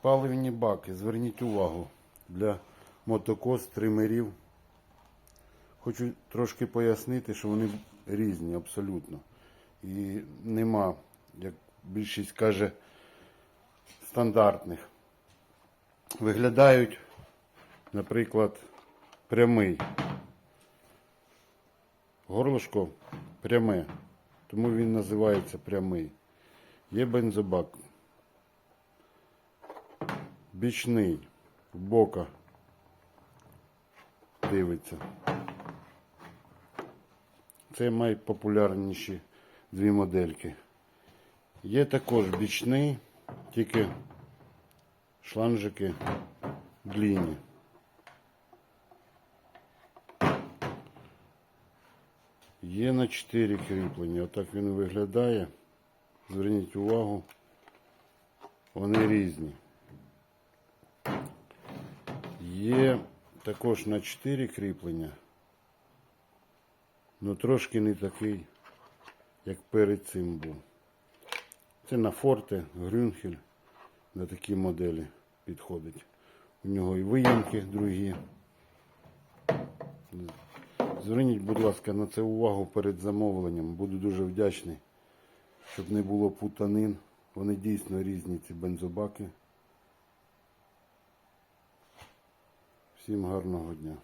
Паливні баки, зверніть увагу, для мотокос тримерів. Хочу трошки пояснити, що вони різні абсолютно. І нема, як більшість каже, стандартних. Виглядають, наприклад, прямий. Горлышко пряме, тому він називається прямий. Є бензобак. Бічний, бока дивиться. Це найпопулярніші дві модельки. Є також бічний, тільки шланжики длінні. Є на 4 кріплення. Отак він виглядає. Зверніть увагу, вони різні. Є також на 4 кріплення, але трошки не такий, як перед цим був. Це на Форте, Грюнхель, на такі моделі підходить. У нього і виямки другі. Зверніть, будь ласка, на це увагу перед замовленням. Буду дуже вдячний, щоб не було путанин. Вони дійсно різні, ці бензобаки. Всім гарного дня.